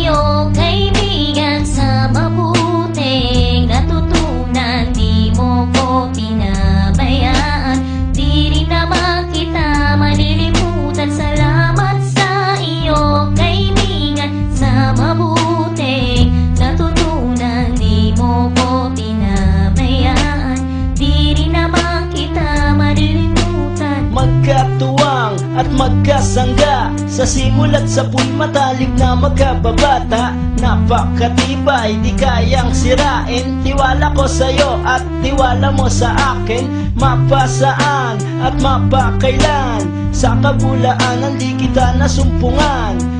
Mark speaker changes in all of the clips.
Speaker 1: iyo,
Speaker 2: at magkasangga. Sa simulat sa puy matalik na magkababata. Napakatibay, di kayang sirain. Tiwala ko sa'yo at tiwala mo sa akin. Mapasaan at mapakailan. Sa kabulaanan di kita nasumpungan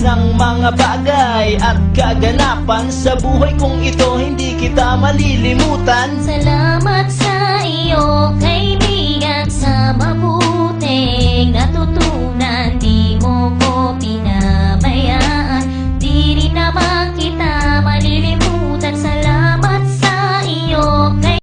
Speaker 2: ng mga bagay at kaganapan Sa buhay kong ito. Hindi kita malilimutan.
Speaker 1: Salamat sa